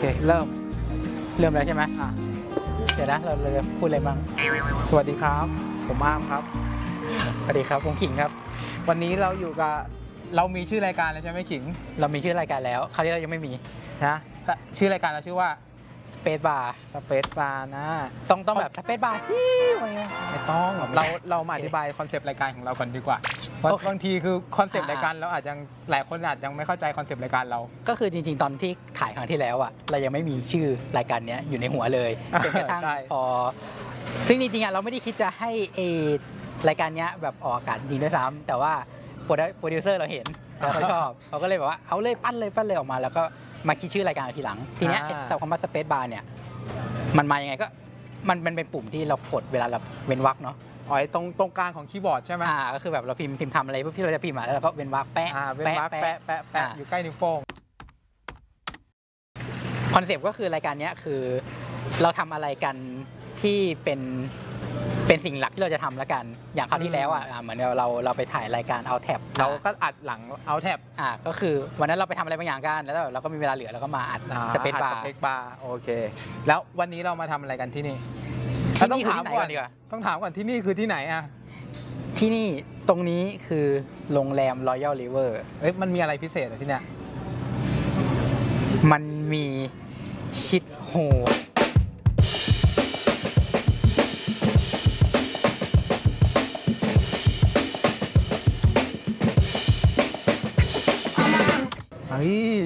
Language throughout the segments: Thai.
เค เริ่ม เริ่มแล้วใช่ไหมอะเดี๋ยวนะ เราเราจะพูดอะไรบ้าง สวัสดีครับ ผมอาร์มครับ สวัสดีครับผมขิงครับ วันนี้เราอยู่กับเรามีชื่อรายการแล้วใช่ไหมขิงเรามีชื่อรายการแล้ว คราวนี้เรายังไม่มีนะก็ชื่อรายการเราชื่อว่า Space Bar สเปซบาร์นะ ต้องต้องแบบ Space Bar ฮิ้วอะไรเงี้ยไม่ต้องอ๋อไม่เราได้เรามาอธิบายคอนเซปต์รายการของเราก่อนดีกว่าเพราะโอเคบางทีคือคอนเซปต์อ่ารรายการเราอาจจะหลายคนอาจยังไม่เข้าใจคอนเซปต์รายการเรา ก็คือจริง ๆ ตอนที่ถ่ายครั้งที่แล้วอะเรายังไม่มีชื่อรายการเนี้ยอยู่ในหัวเลยจนกระทั่งใช่พอซึ่งจริงๆอะเราไม่ได้คิดจะให้เอรายการเนี้ยแบบออกอากาศจริงด้วยซ้ำแต่ว่าโปรดิโปรดิวเซอร์เราเห็นแล้ว เขาชอบเขาก็เลยแบบว่าเอาเลยปั้นเลยปั้นเลยออกมา แล้วก็มาคิดชื่อรายการทีหลัง ทีเนี้ยไอ้คำว่า Space Bar เนี่ยมันมายังไงก็มันมันเป็นปุ่มที่เรากดเวลาเราเว้นวรรคเนาะอ๋อไอ้ตรงตรงกลางของคีย์บอร์ดใช่ไหมอ่าก็คือแบบเราพิมพ์พิมพ์ทำอะไรปุ๊บที่เราจะพิมพ์อะแล้วเราก็เว้นวรรคแปะอ่าเป็นมาร์กแปะแปะแปะอ่าอยู่ใกล้นิ้วโป้ง คอนเซปต์ก็คือรายการเนี้ยคือเราทำอะไรกันที่เป็น เป็นสิ่งหลักที่เราจะทำแล้วกัน อย่างคราวที่แล้วอะอ่าเหมือนเราเราไปถ่ายรายการเอาแท็บเราก็อัดหลังเอาแท็บอ่าก็คือวันนั้นเราไปทำอะไรบางอย่างกันแล้วเราก็มีเวลาเหลือเราก็มาอัดสเปซบาร์สเปซบาร์โอเค แล้ววันนี้เรามาทำอะไรกันที่นี่ที่นี่ต้คือองที่ไหนถามก่ก่ออนนดีกว่าต้องถามก่อนที่นี่คือที่ไหนอะที่นี่ตรงนี้คือโรงแรม Royal River เอ้ยมันมีอะไรพิเศษอะที่เนี่ยมันมีชิดโฮ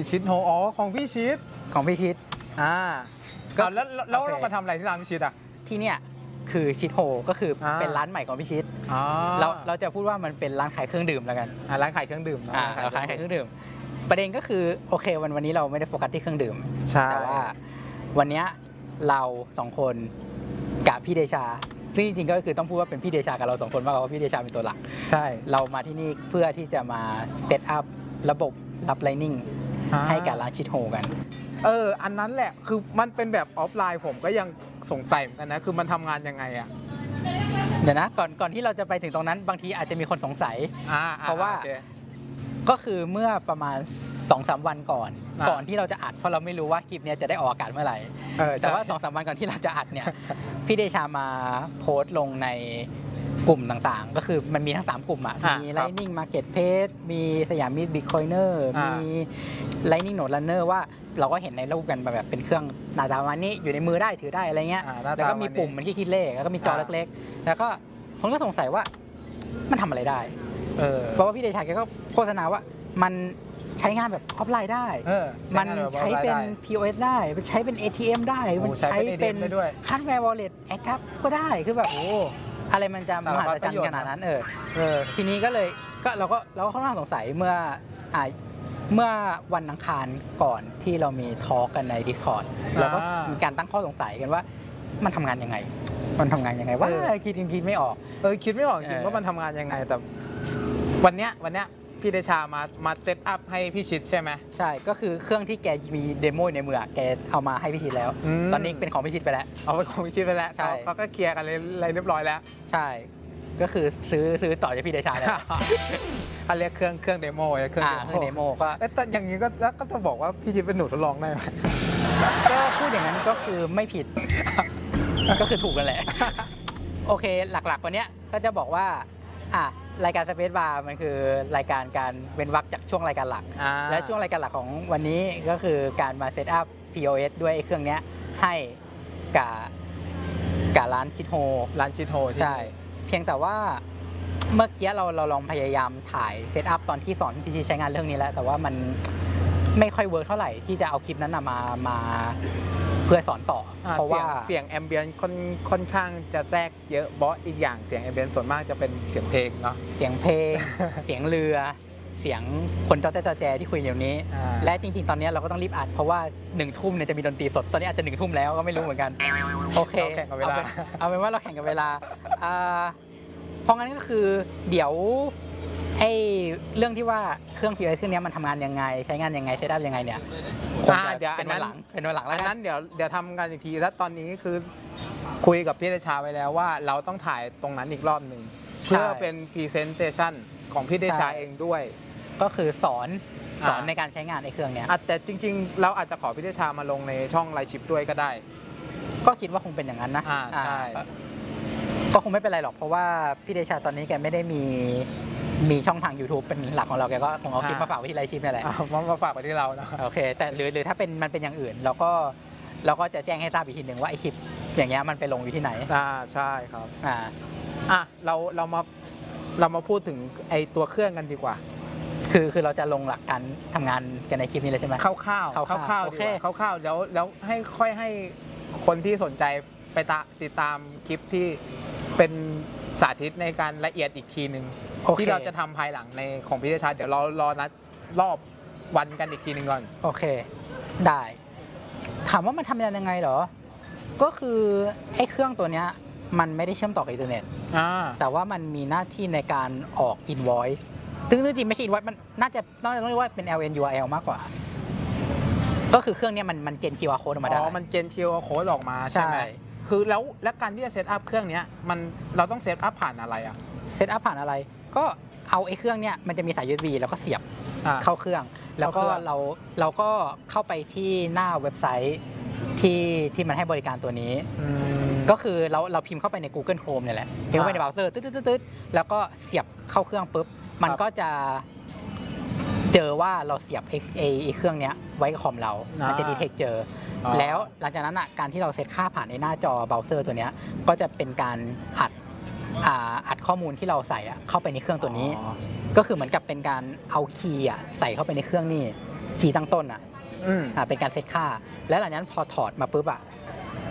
ชิดโฮอ๋อของพี่ชิดของพี่ชิด อ่าก็ก็แล้วแล้วแล้วโอเค เรามาทำอะไรที่ร้านพี่ชิดอะ ที่เนี่ยคือชิดโฮก็คืออา เป็นร้านใหม่ของพี่ชิดอ๋อเราเราจะพูดว่ามันเป็นร้านขายเครื่องดื่มแล้วกันอ่าร้านขายเครื่องดื่มนะอ่าเราขายเครื่องดื่ม ประเด็นก็คือโอเควันวันนี้เราไม่ได้โฟกัสที่เครื่องดื่ม ใช่แต่ว่าวันเนี้ยเราสองคนกับพี่เดชาซึ่งจริงๆก็คือต้องพูดว่าเป็นพี่เดชากับเราสองคนมากกว่าเพราะพี่เดชาเป็นตัวหลัก ใช่ เรามาที่นี่เพื่อที่จะมาเซตอัพระบบรับไลนิ่งอ่า ให้กับร้านชิดโฮกัน เออ อันนั้นแหละคือมันเป็นแบบออฟไลน์ผมก็ยังสงสัยเหมือนกันนะ คือมันทำงานยังไงอะเดี๋ยวนะก่อนก่อนที่เราจะไปถึงตรงนั้น บางทีอาจจะมีคนสงสัยอ่าเพราะว่าโอคก็คือเมื่อประมาณ2อสวันก่อนอ่าก่อนที่เราจะอัดเพราะเราไม่รู้ว่าคลิปเนี้ยจะได้ออกอากาศเมื่อไหร่เออแต่ว่าใช่สองสามวันก่อนที่เราจะอัดเนี่ยพี่เดชามาโพสต์ลงใน กลุ่มต่างๆ ก็คือมันมีทั้ง 3 กลุ่มอะ อะมี ครับ Lightning Marketplace มีสยามมิตรบิตคอยเนอร์อ่ามี มี Lightning Node Runner ว่าเราก็เห็นในรูปกันแบบเป็นเครื่องหน้าตาประมาณนี้อยู่ในมือได้ถือได้อะไรเงี้ย อ่าหน้าตาแล้วก็มีประาณนี้ปุ่มเหมันที่คิดเลขแล้วก็มีจออ่าเล็กๆ แล้วก็ผมก็สงสัยว่ามันทำอะไรได้ เออเพราะว่าพี่เดชาแกก็โฆษณาว่ามันใช้งานแบบออฟไลน์ได้ เออมันงาแบบใช้เป็นออนไลน์ POS ได้ มันใช้เป็น ATM ได้โอ้มันใช้ใช้เป็นเป็น ATM ได้ด้วย ฮาร์ดแวร์ wallet แอคทับก็ได้คือแบบโอ้ อะไรมันจะมสารหัพัดศจรรประโยชน์ย์ขนาดนั้นเออเออ ทีนี้ก็เลยก็เราก็เราก็ค่อนข้างสงสัยเมื่ออ่าเมื่อวันอังคารก่อนที่เรามีทอล์กกันใน Discord เราก็อ่ามีมีการตั้งข้อสงสัยกันว่า มันทำงานยังไง มันทำงานยังไงว่าเออคิดคิดไม่ออก เออคิดไม่ออกจริงเออ ว่ามันทำงานยังไงแต่วันเนี้ยวันเนี้ย พี่เดชามามาเซตอัพให้พี่ชิดใช่ไหม ใช่ก็คือเครื่องที่แกมีเดโมในมืออะแกเอามาให้พี่ชิดแล้วมตอนนี้เป็นของพี่ชิดไปแล้ว เอาไปของพี่ชิดไปแล้วใช่ เขาเขาก็เคลียร์กันเลยอะไรเรียบร้อยแล้ว ใช่ ก็คือซื้อซื้อต่อจากพี่เดชาแล้วเขาเรียกเครื่องเครื่องเดโมเครื่องอ่าเครื่องเดโมก็ เอ๊ะแต่อย่างนี้ก็แล้วก็จะบอกว่าพี่ชิดเป็นหนูทดลองได้ไหม ก็พูดอย่างนั้นก็คือไม่ผิด ก็คือถูกกันแหละ โอเคหลักๆวันเนี้ยก็จะบอกว่า อะรายการสเปซบาร์มันคือรายการการเว้นวรรคจากช่วงรายการหลัก อ่าและช่วงรายการหลักของวันนี้ก็คือการมาเซตอัพ POS ด้วยไอ้เครื่องเนี้ยให้กับกับร้านชิดโฮ ร้านชิดโฮที่ใช่ เพียงแต่ว่าเมื่อกี้เราเราลองพยายามถ่ายเซตอัพตอนที่สอนพี่ชีใช้งานเรื่องนี้แล้ว แต่ว่ามันไม่ค่อยเวิร์กเท่าไหร่ที่จะเอาคลิปนั้นนะมามา เพื่อสอนต่ออ่าเพราะเสียว่างเสียงแอมเบียนค่อนค่อนข้างจะแทรกเยอะเพราะอีกอย่างเสียงแอมเบียนส่วนมากจะเป็นเสียงเพลงเนาะเสียงเพลง เสียงเรือ เสียงคนจอแจ๊จอแจที่คุยอยู่นี้ อ่า และจริง ๆ ตอนนี้เราก็ต้องรีบอัดเพราะว่าหนึ่งทุ่มเนี่ยจะมีดนตรีสดตอนนี้อาจจะหนึ่งทุ่มแล้วก็ไม่รู้เหมือนกัน โอเคเราแข่งกับเวลา เอาเป็นเอาเป็นว่าเราแข่งกับเวลาอ่าเพราะงั้นก็คือเดี๋ยว ไอ้เรื่องที่ว่าเครื่อง POS เครื่องเนี้ยมันทำงานยังไง ใช้งานยังไงเซตอัพยังไงเนี่ยคงอ่าจะเดี๋ยวอัเป็นนวันั้นนหลังเป็นวันหลังแล้อัวนกันั้นนเดี๋ยวเดี๋ยวทำกันอีกทีแล้วตอนนี้คือคุยกับพี่เดชาไว้แล้วว่าเราต้องถ่ายตรงนั้นอีกรอบหนึ่งเพื่อเป็นพรีเซนเตชันของพี่เดชาเองด้วย ก็คือสอนสอนอ่า ในการใช้งานไอ้เครื่องเนี้ยอะแต่จริง ๆ เราอาจจะขอพี่เดชามาลงในช่องไลฟ์ชิปด้วยก็ได้ ก็คิดว่าคงเป็นอย่างนั้นนะอ่าใช่ อ่า ก็คงไม่เป็นไรหรอกเพราะว่าพี่เดชาตอนนี้แกไม่ได้มีมีช่องทาง YouTube เป็นหลักของเราแกก็คงเอาคลิปมาฝากไว้ที่ไลฟ์ชิปนี่แหละอะมามาฝากไว้ที่เรานะครับโอเค แต่หรือหรือถ้าเป็นมันเป็นอย่างอื่นเราก็เราก็จะแจ้งให้ทราบอีกทีหนึ่งว่าไอคลิปอย่างเงี้ยมันไปลงอยู่ที่ไหนอ่าใช่ครับอ่าอะเราเรามาเรามาพูดถึงไอตัวเครื่องกันดีกว่า คือคือเราจะลงหลักการทำงานกันในคลิปนี้เลยใช่ไหมคร่าวๆคร่าวๆคร่าวๆคร่าวๆโอดีเคกว่าคร่าวๆแล้วแล้วให้ค่อยให้คนที่สนใจไปตาติดตามคลิปที่ เป็นสาธิตในการละเอียดอีกทีหนึ่งโอเค ที่เราจะทำภายหลังในของพิเดชาเดี๋ยวเรารอนัดรอบวันกันอีกทีหนึ่งก่อน โอเค ได้ ถามว่ามันทำยังไงเหรอ ก็คือไอ้เครื่องตัวเนี้ยมันไม่ได้เชื่อมต่อกับอินเทอร์เน็ต อ่า แต่ว่ามันมีหน้าที่ในการออก invoice ซึ่งจริงๆไม่ใช่ invoice มันน่าจะน่าจะต้องเรียกว่าเป็น LN URL มากกว่า ก็คือเครื่องเนี้ยมันมันเจน QR code ออกมาได้ อ๋อ มันเจนเชียวโค้ดออกมาใช่ไหมใช่ คือแล้วแล้วการที่จะเซตอัพเครื่องเนี้ยมันเราต้องเซตอัพผ่านอะไรอะ เซตอัพผ่านอะไร ก็เอาไอ้เครื่องเนี้ยมันจะมีสาย USB แล้วก็เสียบอ่า เข้าเครื่อง แล้วก็เข้าเครื่อง เราเราก็เข้าไปที่หน้าเว็บไซต์ที่ที่มันให้บริการตัวนี้ อืม ก็คือเราเราพิมพ์เข้าไปใน Google Chrome เนี่ยแหละพิมพ์เข้าไปในเบราว์เซอร์ตึ๊ดตึ๊ดตึ๊ดตึ๊ดแล้วก็เสียบเข้าเครื่องปุ๊บ มันก็จะเจอว่าเราเสียบไอ้ไอ้ไอ้เครื่องเนี้ยไว้กับคอมเรา มันจะดีเทคเจออ๋อ แล้วหลังจากนั้นอะการที่เราเซตค่าผ่านในหน้าจอเบราว์เซอร์ตัวเนี้ยก็จะเป็นการอัดอ่าอัดข้อมูลที่เราใส่อะเข้าไปในเครื่องตัวนี้อ๋อก็คือเหมือนกับเป็นการเอาคีย์อะใส่เข้าไปในเครื่องนี่คีย์ตั้งต้นอะอืมอ่าเป็นการเซตค่า แล้วหลังจากนั้นพอถอดมาปุ๊บอะ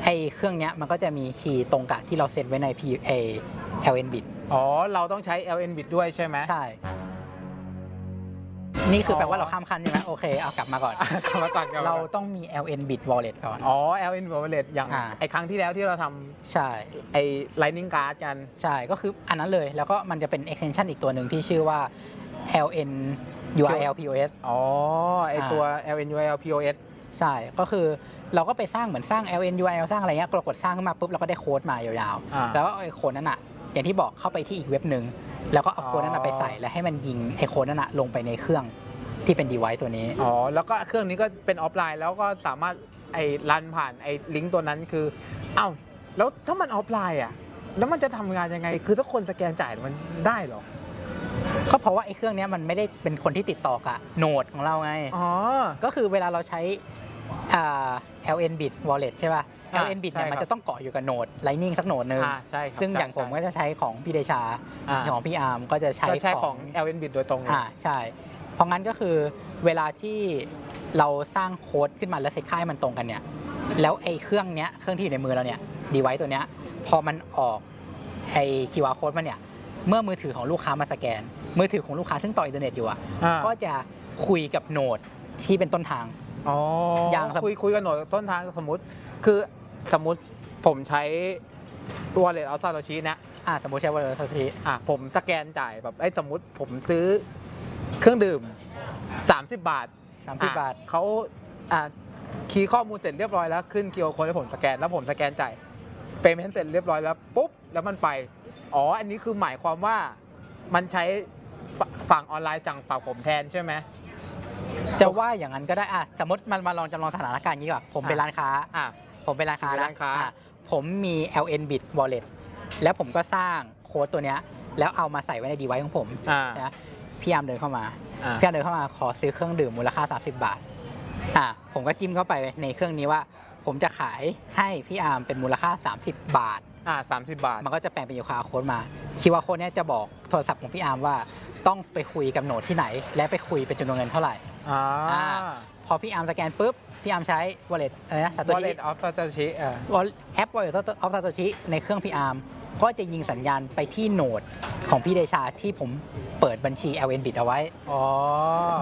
ไอเครื่องเนี้ยมันก็จะมีคีย์ตรงกับที่เราเซตไว้ใน P A LN bit อ๋อ เราต้องใช้ LN bit ด้วยใช่ไหมใช่ นี่คือแปลอ๋ว่าอเราข้ามขั้นใช่ไหมโอเคเอากลับมาก่อนอะกลับมาก่อนกลับมาเราก่อนต้องมี LN bit wallet ก่อน อ๋อ LN wallet อย่างอ่า ไอครั้งที่แล้วที่เราทใช่ำไอ lightning card กัน ใช่ ก็คืออันนั้นเลย แล้วก็มันจะเป็น extension อีกตัวหนึ่งที่ชื่อว่า LN URL POS อ๋อ ไอตัว LN URL POS ใช่ ก็คือเราก็ไปสร้างเหมือนสร้าง LN URL สร้างอะไรเงี้ยเรากดสร้างขึ้นมาปุ๊บเราก็ได้โค้ดมายาวอ่า ๆ แล้วไอ้โค้ดนั้นอะ อย่างที่บอกเข้าไปที่อีกเว็บหนึ่งแล้วก็เอาโค้ดนั้นอะอ๋อไปใส่แล้วให้มันยิงไอ้โค้ดนั้นอะลงไปในเครื่องที่เป็น device ตัวนี้ อ๋อ แล้วก็เครื่องนี้ก็เป็นออฟไลน์ แล้วก็สามารถไอ้รันผ่านไอ้ลิงก์ตัวนั้นคือเอ้าแล้วถ้ามันออฟไลน์อะ แล้วมันจะทำงานยังไง คือถ้าคนสแกนจ่ายมันได้เหรอก็เพราะว่าไอ้เครื่องเนี้ยมันไม่ได้เป็นคนที่ติดต่อกับโนดของเราไง อ๋อ ก็คือเวลาเราใช้อ่า LN bit wallet ใช่ป่ะ อ่า LN bit ใช่เนี่ยครับมันจะต้องเกาะอยู่กับโนด Lightning สักโนดหนึ่งอ่าใช่ครับซึ่งอย่างใช่ผมก็จะใช้ของพี่เดชาอ่าของพี่อาร์มก็จะใช้ก็ใช้ของ LN bit โดยตรงเลยอ่าใช่ เพราะงั้นก็คือเวลาที่เราสร้างโค้ดขึ้นมาแล้วเซตค่าให้มันตรงกันเนี่ยแล้วไอ้เครื่องเนี้ยเครื่องที่อยู่ในมือเราเนี่ยดีไว้ตัวเนี้ยพอมันออกไอ้ QR code มาเนี่ยเมื่อมือถือของลูกค้ามาสแกน มือถือของลูกค้าซึ่งต่ออินเทอร์เน็ตอยู่อะอ่าก็จะคุยกับโนดที่เป็นต้นทางอ๋ออย่างสมคุยคุยกันหน่อยต้นทางสมมติ คือ สมมติผมใช้ wallet เอาซาโตชินะอ่าสมมติใช้วันละสักทีอะผมสแกนจ่ายแบบไอ้ยสมมติผมซื้อเครื่องดื่ม 30 บาทสามสิบบาทอะเขาอะคีย์ข้อมูลเสร็จเรียบร้อยแล้วขึ้น QR code ให้ผมสแกนแล้วผมสแกนจ่าย payment เสร็จเรียบร้อยแล้วปุ๊บแล้วมันไป อ๋อ อันนี้คือหมายความว่ามันใช้ฝฝั่งออนไลน์จังฝั่งผมแทนใช่ไหมจะว่าอย่างนั้นก็ได้อะสมมติมันมาลองจำลองสถานการณ์นี้ก่อนผมเป็นอะร้านค้าอะ ผมเป็นร้านค้าเป็นนะร้านค้าอะผมมี LN bit wallet แล้วผมก็สร้างโค้ดตัวเนี้ย แล้วเอามาใส่ไว้ใน device ของผมอ่านะพี่อาร์มเดินเข้ามา อ่าพี่อาร์มเดินเข้ามาขอซื้อเครื่องดื่มมูลค่า 30 บาท อะผมก็จิ้มเข้าไปในเครื่องนี้ว่า ผมจะขายให้พี่อาร์มเป็นมูลค่า 30 บาท อ่าสามสิบบาท มันก็จะแปลงเป็น QR code มา QR code เนี้ยจะบอกโทรศัพท์ของพี่อาร์มว่าต้องไปคุยกับโหนดที่ไหน และไปคุยเป็นจำนวนเงินเท่าไหร่ อ่า อ่า พอพี่อาร์มสแกนปุ๊บ พี่อาร์มใช้ wallet อะไรนะ Satoshi wallet of Satoshi อ่า Wallet- แอป wallet of Satoshi ในเครื่องพี่อาร์มก็จะยิงสัญญาณไปที่โหนดของพี่เดชาที่ผมเปิดบัญชี LN bit เอาไว้ อ๋อ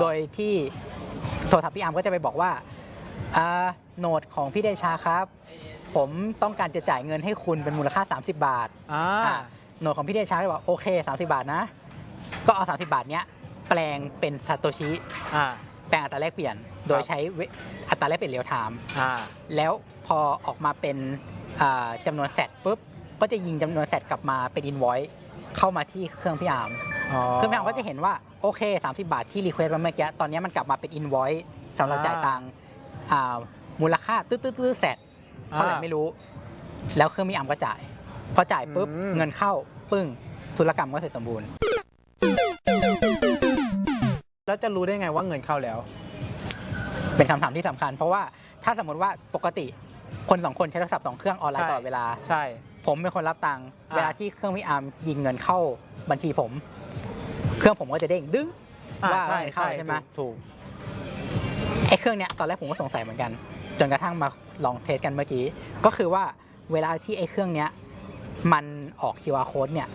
โดยที่โทรศัพท์พี่อาร์มก็จะไปบอกว่าอ่าโหนดของพี่เดชาครับ ผมต้องการจะจ่ายเงินให้คุณเป็นมูลค่า 30 บาท อ่าอะโหนดของพี่เดชาก็บอกโอเค 30 บาทนะ ก็เอา 30 บาทเนี้ยแปลงเป็นซาโตชิ อ่า แปลงอัตราแลกเปลี่ยน โดยใช้เวอัตราแลกเปลี่ยนเรียลไทม์อ่าแล้วพอออกมาเป็นอ่าจำานวนแซดปุ๊บก็จะยิงจำนวนแซดกลับมาเป็นอินไว e เข้ามาที่เครื่องพี่อาร์มอ๋อเครื่องพี่อาร์มก็จะเห็นว่าโอเค 30 บาทที่รีเควสต์มาเมื่อกี้ตอนนี้มันกลับมาเป็นอินไว e สำหรับอ่าจ่ายตังค์อ่ามูลค่าตื้อตื้อๆๆแสนเท่าไหร่อ่าไม่รู้ แล้วเครื่องมีอัมก็จ่าย พอจ่ายปุ๊บอืมเงินเข้าปึ้งธุรกรรมก็เสร็จสมบูรณ์ แล้วจะรู้ได้ไงว่าเงินเข้าแล้ว เป็นคำถามที่สำคัญ เพราะว่าถ้าสมมติว่าปกติคนสองคนใช้โทรศัพท์สองเครื่องออนไลน์ใช่ตลอดเวลา ใช่ ผมเป็นคนรับตังค์อ่า เวลาที่เครื่องพี่อาร์มยิงเงินเข้าบัญชีผม เครื่องผมก็จะเด้งดึ้ง อ่าว่าใช่เงินเข้าใช่ใช่ไหมถูก ไอ้เครื่องเนี้ยตอนแรกผมก็สงสัยเหมือนกัน จนกระทั่งมาลองเทสกันเมื่อกี้ ก็คือว่าเวลาที่ไอ้เครื่องเนี้ยมันออก QR code เนี่ย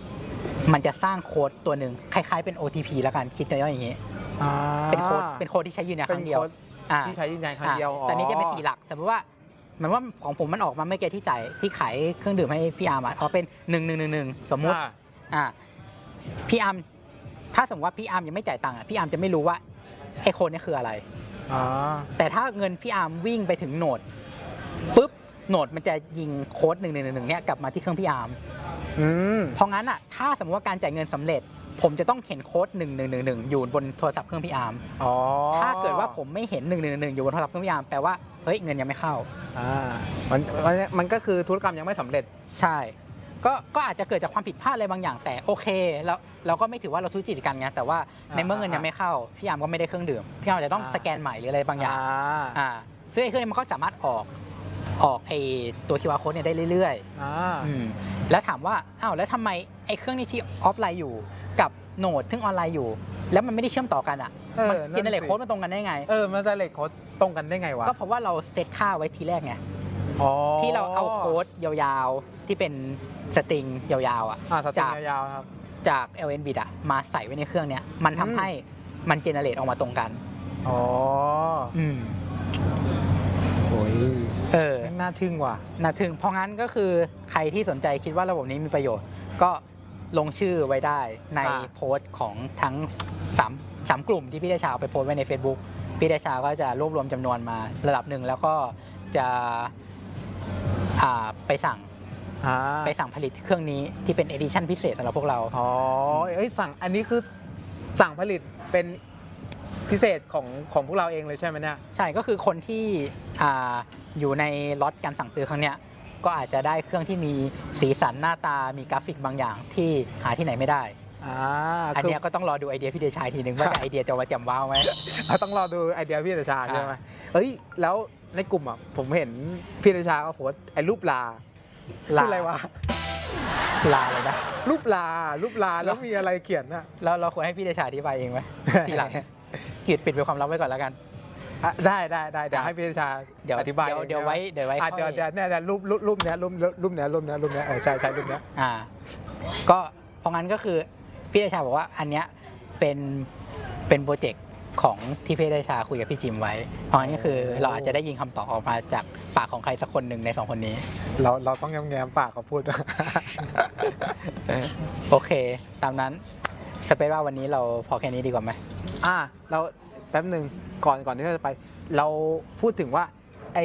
มันจะสร้างโค้ดตัวหนึ่งคล้ายๆเป็น OTP แล้วกันคิดได้ว่าอย่างงี้ อ่า เป็นโค้ดเป็นโค้ดที่ใช้ยืนยันคเป็นรั้งเดียวโค้ดอ่าที่ใช้ยืนยันครั้งเดียวอ่าแต่นี้จะเป็นสี่หลัก แต่ว่าเหมือนว่าของผมมันออกมาเมื่อกี้ที่จ่ายที่ขายเครื่องดื่มให้พี่อาร์มอะเอาเป็นหนึ่งหนึ่งหนึ่งหนึ่งสมมุติ อ่า อ่าพี่อาร์มถ้าสมมติว่าพี่อาร์มยังไม่จ่ายตังค์อะพี่อาร์มจะไม่รู้ว่าไอ้โค้ดเนี่ยคืออะไร อ่า แต่ถ้าเงินพี่อาร์มวิ่งไปถึงโหนดปุ๊บโหนดมันจะยิงโค้ดหนึ่งหนึ่งหนึ่งเนี่ยกลับมาที่เครื่องพี่อาร์มอืม เพราะงั้นอะถ้าสมมติว่าการจ่ายเงินสำเร็จ ผมจะต้องเห็นโค้ดหนึ่งหนึ่งหนึ่งหนึ่งอยู่บนโทรศัพท์เครื่องพี่อาร์มอ๋อถ้าเกิดว่าผมไม่เห็นหนึ่งหนึ่งหนึ่งอยู่บนโทรศัพท์เครื่องพี่อาร์มแปลว่าเฮ้ยเงินยังไม่เข้าอ่ามันมันมันก็คือธุรกรรมยังไม่สำเร็จใช่ ก็ก็อาจจะเกิดจากความผิดพลาดอะไรบางอย่าง แต่โอเคแล้วเราก็ไม่ถือว่าเราทุจริตกันไงแต่ว่าอ่าในเมื่อเงินยังไม่เข้าพี่อาร์มก็ไม่ได้เครื่องดื่มพี่อาร์มจะต้องอ่าสแกนใหม่หรืออะไรบางอย่างอ่าอ่าซึ่งไอ้เครื่องนี้มันก็สามารถออก ออกไอ้ตัว QR code เนี่ยได้เรื่อยอ่าๆอืมแล้วถามว่าอ้าวแล้วทำไมไอ้เครื่องนี้ที่ออฟไลน์อยู่ กับโหนดซึ่งออนไลน์อยู่ แล้วมันไม่ได้เชื่อมต่อกันอะเออมันนั่นเจเนเรตสิโค้ดมันตรงกันได้ไง เออมันจะเลขโค้ดตรงกันได้ไงวะก็เพราะว่าเราเซตค่าไว้ทีแรกไงอ๋อที่เราเอาโค้ดยาวๆ ที่เป็นสตริงยาวๆอะ อ่าสตริงจาก ยาวๆครับ จาก LN bit อะมาใส่ไว้ในเครื่องเนี้ยมันทำอืม ให้มันเจเนเรตออกมาตรงกัน อ๋อ อืม โอ้ยเออ แม่งน่าทึ่งว่ะ นะถึงเพราะงั้นก็คือใครที่สนใจคิดว่าระบบนี้มีประโยชน์ ก็ลงชื่อไว้ได้ในอ่า โพสต์ของทั้งสามสามกลุ่มที่พี่เดชาเอาไปโพสต์ไว้ใน Facebook พี่เดชาก็จะรวบรวมจำนวนมาระดับหนึ่งแล้วก็จะอ่าไปสั่งอ่าไปสั่งผลิตเครื่องนี้ที่เป็นเอดิชั่นพิเศษสำหรับพวกเรา อ๋อเอ้ยสั่งอันนี้คือสั่งผลิตเป็น พิเศษของของพวกเราเองเลยใช่ไหมเนี่ย ใช่ก็คือคนที่อ่าอยู่ในล็อตการสั่งซื้อครั้งเนี้ยก็อาจจะได้เครื่องที่มีสีสันหน้าตามีกราฟิกบางอย่างที่หาที่ไหนไม่ได้ อ่าอันคือเนี้ยก็ต้องรอดูไอเดียพี่เดชาอีกทีหนึ่งว่าจะไอเดียจะว่าแจำว้าวไหม เราต้องรอดูไอเดียพี่เดชาอ่าใช่ไหมเอ้ย แล้วในกลุ่มอะ ผมเห็นพี่เดชาก็โพสต์ไอ้รูปลา คืออะไรวะ ลาเลยนะรูปลารูปลาแล้วมีอะไรเขียนอะ แล้วเราควรให้พี่เดชาอธิบายเองไหมทีหลัง กีดปิดเป็นความลับไว้ก่อนแล้วกันอะได้ได้ได้เดี๋ยวให้พี่เดชาเดี๋ยวอธิบายเดี๋ยวองเดี๋ยวไว้เดี๋ยวไว้อะค่อยเดี๋ยวเดี๋ยวเนี่ยเนี่ยรูปรูปรูปเนี้ยรูปรูปเนี้ยรูปเนี้ยรูปเนี้ยเออใช่ใช่รูปเนี้ยอ่า ก็เพราะงั้นก็คือพี่เดชาบอกว่าอันเนี้ยเป็นเป็นโปรเจกต์ของที่พี่เดชาคุยกับพี่จิมไว้ เพราะงั้นก็คือเราอาจจะได้ยินคำตอบออกมาจากปากของใครสักคนหนึ่งในสองคนนี้ เราเราต้องแง้มแง้มปากเขาพูด โอเค ตามนั้นสเปซว่าวันนี้เราพอแค่นี้ดีกว่าไหม อะเราแป๊บหนึ่งก่อนก่อนที่เราจะไป เราพูดถึงว่าไอ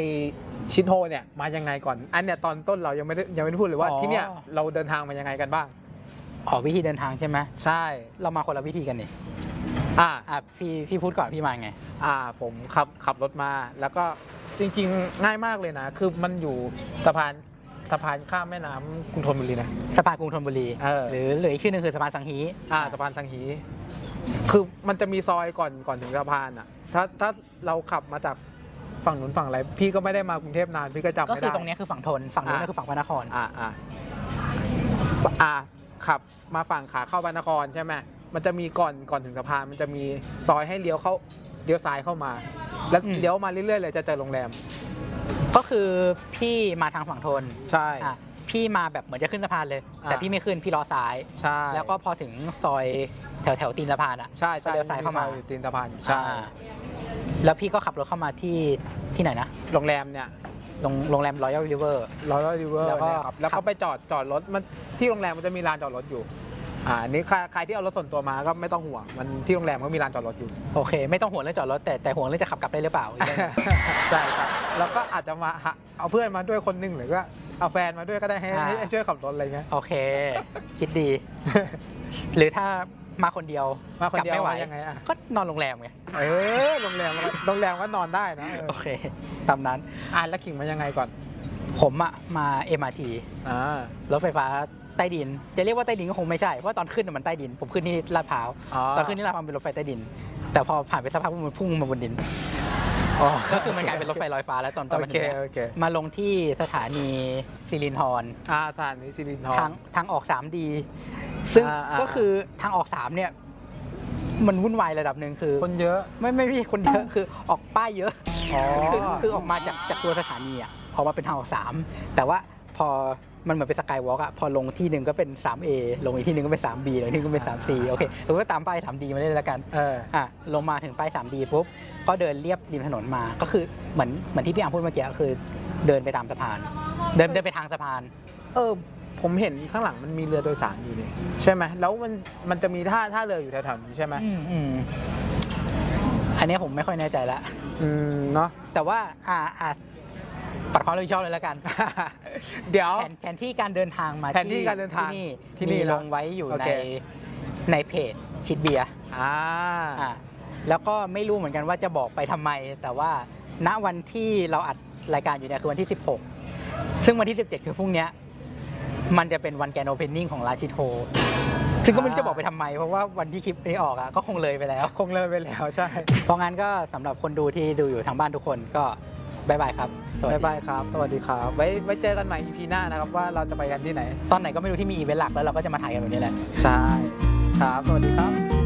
ชินโฮเนี่ยมายังไงก่อน อันเนี้ยตอนต้นเรายังไม่ได้ยังไม่ได้พูดเลยว่าอ๋อ ที่เนี่ยเราเดินทางมายังไงกันบ้าง ออกวิธีเดินทางใช่ไหมใช่ เรามาคนละวิธีกันนี่อ่า อะพี่พี่พูดก่อนพี่มาไง อ่าผมขับขับรถมาแล้วก็จริงๆ ง่ายมากเลยนะ คือมันอยู่สะพาน สะพานข้ามแม่น้ำกรุงธนบุรีนะ สะพานกรุงธนบุรี เออ หรือหรืออีกชื่อหนึงคือสะพานสังฮีอ่าสะพานสังฮี คือมันจะมีซอยก่อนก่อนถึงสะพานอะ ถ้าถ้าเราขับมาจากฝั่งนู้นฝั่งอะไรพี่ก็ไม่ได้มากรุงเทพนานพี่ก็จำก็ไม่คือได้ตรงเนี้ยคือฝั่งทนฝั่งนู้นอะ ก็คือฝั่งพระนคร อ่าอ่าอ่าขับมาฝั่งขาเข้าพระนครใช่ไหมมันจะมีก่อนก่อนถึงสะพานมันจะมีซอยให้เลี้ยวเข้าเลี้ยวซ้ายเข้ามา แล้วอืม เลี้ยวมาเรื่อยๆเลยจะเจอโรงแรม ก็คือพี่มาทางฝั่งทนใช่ อะพี่มาแบบเหมือนจะขึ้นสะพานเลย อะ แต่พี่ไม่ขึ้นพี่ล้อซ้าย ใช่แล้วก็พอถึงซอยแถวแถวตีนสะพานอะ ใช่ใช่ก็เลี้ยวซ้ายเข้ามา ซอยอยู่ตีนสะพานใช่อ่าแล้วพี่ก็ขับรถเข้ามาที่ที่ไหนนะโรงแรมเนี่ยโรงโรงแรมรอยัลริเวอร์ รอยัลริเวอร์แล้วก็ครับแล้วขัก็บ ไปจอดจอดรถมันที่โรงแรมมันจะมีลานจอดรถอยู่ อ่าอันนี่ใครใครที่เอารถส่วนตัวมาก็ไม่ต้องห่วงมันที่โรงแรมก็มีลานจอดรถอยู่ โอเค ไม่ต้องห่วงเรื่องจอดรถแต่แต่ห่วงเรื่องจะขับกลับได้หรือเปล่าอีกเรื่องหนึ่ง ใช่ครับ แล้วก็อาจจะมาหาเอาเพื่อนมาด้วยคนหนึงหรือก็เอาแฟนมาด้วยก็ได้ให้อ่าให้ช่วยขับรถอะไรเงี้ย โอเค คิดดี หรือถ้ามาคนเดียวมาคนเดียวกลับไม่ไหวมายังไงอะก็นอนโรงแรมไงเออโรงแรมโรงแรมก็นอนได้นะเออโอเค ตามนั้น อะแล้วขิงมายังไงก่อนผมอะมา MRT อ่ารถไฟฟ้าใต้ดิน จะเรียกว่าใต้ดินก็คงไม่ใช่ เพราะตอนขึ้นน่ะมันใต้ดิน ผมขึ้นที่ลาดพร้าว ตอนขึ้นที่ลาดพร้าวเป็นรถไฟใต้ดิน แต่พอผ่านไปสักพักมันพุ่งมาบนดิน อ๋อก็คือมันกลายเป็นรถไฟลอยฟ้าแล้วตอนตอนโอมันเคถึงเนี่ยโอเค มาลงที่สถานีสิรินทรอ่าสถานีสิรินทร ทางทางออก 3D ซึ่งอ่าอ่า ก็คือทางออก 3 เนี่ย มันวุ่นวายระดับหนึ่งคือ คนเยอะ ไม่ไม่ไม่ใช่คนเยอะคือออกป้ายเยอะ อ๋อ คือคือออกมาจากจากตัวสถานีอะออกมาเป็นทางออกสามแต่ว่า พอมันเหมือนเป็นสกายวอล์กอะพอลงที่หนึ่งก็เป็น 3A ลงอีกที่หนึ่งก็เป็น 3B ลงอีกที่หนึงก็เป็น 3C โอเคเราก็ตามป้าย 3D มาเลยแล้วกันเอออะลงมาถึงป้าย 3D ปุ๊บก็เดินเรียบริมถนนมาก็คือเหมือนเหมือนที่พี่อาร์มพูดเมื่อกี้ก็คือ เดินไปตามสะพาน เดินเดินไปทางสะพาน เออ ผมเห็นข้างหลังมันมีเรือโดยสารอยู่นี่ใช่ไหมแล้วมันมันจะมีท่าท่าเรืออยู่แถวๆนี้ใช่ไหมอืมอืมอันเนี้ยผมไม่ค่อยแน่ใจละอืมเนาะแต่ว่าอ่าอ่า ปัดความรับผิดชอบเลยแล้วกัน เดี๋ยว แผนแผนที่การเดินทางมาแผนที่การเดินทางที่นี่ที่นี่มีนะลงไว้อยู่โอในเค ในเพจชิดเบียร์อ่า อ่าแล้วก็ไม่รู้เหมือนกันว่าจะบอกไปทำไม แต่ว่าณวันที่เราอัดรายการอยู่เนี่ยคือวันที่ 16 ซึ่งวันที่ 17 คือพรุ่งเนี้ยมันจะเป็นวันแกนโอเพนนิ่งของราชิโทซึ่งก็ไม่รู้จะบอกไปทำไม เพราะว่าวันที่คลิปนี้ออกอะก็คงเลยไปแล้ว คงเลยไปแล้วใช่ เพราะงั้นก็สำหรับคนดูที่ดูอยู่ทางบ้านทุกคนก็ บายบายครับสวัสบ๊าดียบายครับ สวัสดีครับ ไว้ไว้เจอกันใหม่ EP หน้านะครับว่าเราจะไปกันที่ไหน ตอนไหนก็ไม่รู้ที่มีอีเวนต์หลักแล้วเราก็จะมาถ่ายกันแบบนี้แหละ ใช่ ครับ สวัสดีครับ